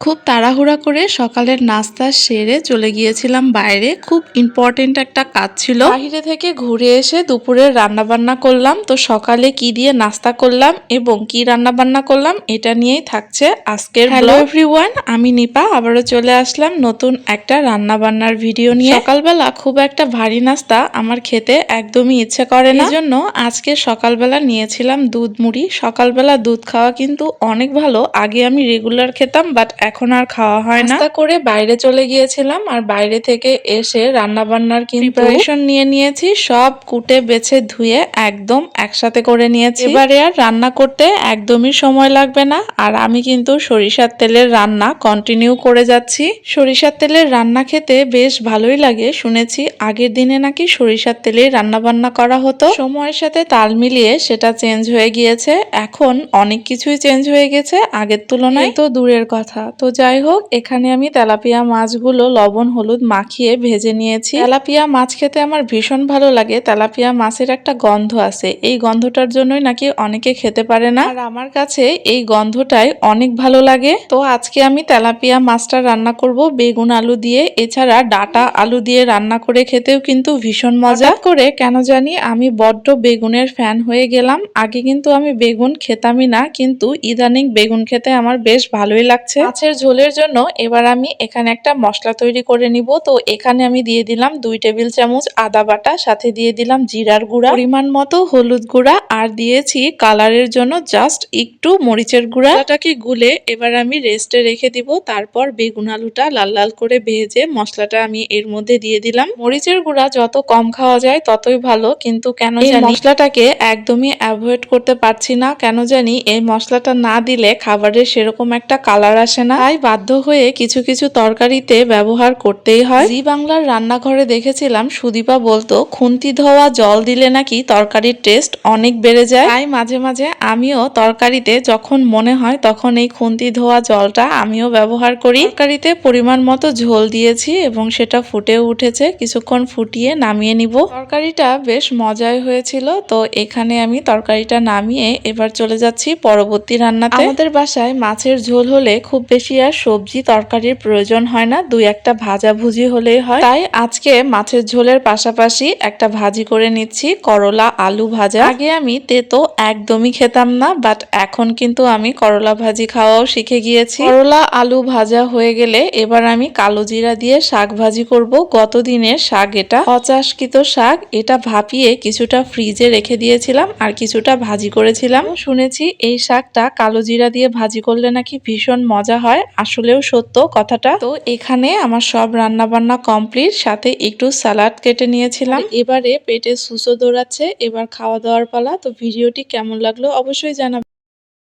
খুব তাড়াহুড়া করে সকালের নাস্তা সেরে চলে গিয়েছিলাম বাইরে। খুব ইম্পর্টেন্ট একটা কাজ ছিল। বাইরে থেকে ঘুরে এসে দুপুরের রান্না বান্না করলাম। তো সকালে কি দিয়ে নাস্তা করলাম এবং কি রান্না বান্না করলাম এটা নিয়েই থাকছে আজকের হ্যালো এভরিওয়ান আমি নিপা। আবারও চলে আসলাম নতুন একটা রান্না বান্নার ভিডিও নিয়ে। সকালবেলা খুব একটা ভারী নাস্তা আমার খেতে একদমই ইচ্ছে করে না। জন্য আজকে সকালবেলা নিয়েছিলাম দুধ মুড়ি। সকালবেলা দুধ খাওয়া কিন্তু অনেক ভালো। আগে আমি রেগুলার খেতাম বাট এখন আর খাওয়া হয় না। নাস্তা করে বাইরে চলে গিয়েছিলাম আর বাইরে থেকে এসে রান্না বান্নার প্রিপারেশন নিয়ে নিয়েছি সব কুটে বেছে ধুয়ে একদম একসাথে করে নিয়েছি। এবারে আর রান্না করতে একদমই সময় লাগবে না আর আমি কিন্তু সরিষার তেলের রান্না কন্টিনিউ করে যাচ্ছি। সরিষার তেলের রান্না খেতে বেশ ভালোই লাগে শুনেছি আগের দিনে নাকি সরিষার তেলে রান্না বান্না করা হতো। সময়ের সাথে তাল মিলিয়ে সেটা চেঞ্জ হয়ে গিয়েছে এখন অনেক কিছুই চেঞ্জ হয়ে গেছে আগের তুলনায়। তো দূরের কথা। তো যাই হোক, এখানে আমি তেলাপিয়া মাছগুলো লবণ, হলুদ মাখিয়ে ভেজে নিয়েছি। তেলাপিয়া মাছ খেতে আমার ভীষণ ভালো লাগে। তেলাপিয়া মাছের একটা গন্ধ আছে। এই গন্ধটার জন্যই নাকি অনেকে খেতে পারে না। আর আমার কাছে এই গন্ধটাই অনেক ভালো লাগে। তো আজকে আমি তেলাপিয়া মাছটা রান্না করব বেগুন আলু দিয়ে। এছাড়া ডাটা আলু দিয়ে রান্না করে খেতেও কিন্তু ভীষণ মজা। করে কেন জানি আমি বড্ড বেগুনের ফ্যান হয়ে গেলাম। আগে কিন্তু আমি বেগুন খেতামই না, কিন্তু ইদানিং বেগুন খেতে আমার বেশ ভালোই লাগছে। মাছের ঝোলের জন্য এবার আমি এখানে একটা মশলা তৈরি করে নিব। তো এখানে আমি দিয়ে দিলাম দুই টেবিল চামচ আদা বাটা সাথে দিয়ে দিলাম জিরার গুঁড়া পরিমাণ মতো হলুদ গুঁড়া আর দিয়েছি কালারের জন্য জাস্ট একটু মরিচের গুঁড়া। এটাকে গুলে এবার আমি রেস্টে রেখে দিব। তারপর বেগুন আলুটা লাল লাল করে ভেজে মশলাটা আমি এর মধ্যে দিয়ে দিলাম। মরিচের গুঁড়া যত কম খাওয়া যায় ততই ভালো কিন্তু কেন জানি মশলাটাকে একদমই অ্যাভয়েড করতে পারছি না। কেন জানি এই মশলাটা না দিলে খাবারের সেরকম একটা কালার আসে না। তাই বাধ্য হয়ে কিছু কিছু তরকারিতে ব্যবহার করতেই হয়। জি বাংলার রান্নাঘরে দেখেছিলাম সুদীপা বলতো খুন্তি ধোয়া জল দিলে নাকি তরকারির টেস্ট অনেক বেড়ে যায়? তাই মাঝে মাঝে আমিও তরকারিতে যখন মনে হয় তখন এই খুন্তি ধোয়া জলটা আমিও ব্যবহার করি। তরকারিতে পরিমাণ মতো ঝোল দিয়েছি এবং সেটা ফুটেও উঠেছে কিছুক্ষণ ফুটিয়ে নামিয়ে নিব। তরকারিটা বেশ মজাই হয়েছিল তো এখানে আমি তরকারিটা নামিয়ে এবার চলে যাচ্ছি পরবর্তী রান্নাতে। আমাদের বাসায় মাছের ঝোল হলে খুব বেশি আর সবজি তরকারির প্রয়োজন হয় না। দুই একটা ভাজা ভুজি হলেই হয়। তাই আজকে মাছের ঝোলের পাশাপাশি একটা ভাজি করে নিচ্ছি, করলা আলু ভাজা। আগে আমি তেতো একদমই খেতাম না বাট এখন কিন্তু আমি করলা ভাজি খাওয়াও শিখে গিয়েছি। করলা আলু ভাজা হয়ে গেলে এবার আমি কালো জিরা দিয়ে শাক ভাজি করব। গত দিনের শাক এটা। অচাষকৃত শাক, এটা ভাপিয়ে কিছুটা ফ্রিজে রেখে দিয়েছিলাম আর কিছুটা ভাজি করেছিলাম। শুনেছি এই শাকটা কালো জিরা দিয়ে ভাজি করলে নাকি ভীষণ মজা হয়, আসলেও সত্য কথাটা। তো এখানে আমার সব রান্না বান্না কমপ্লিট সাথে একটু সালাড কেটে নিয়েছিলাম। এবারে পেটে সুসো দৌড়াচ্ছে, এবার খাওয়া দাওয়ার পালা। তো ভিডিওটি কেমন লাগল অবশ্যই জানাবেন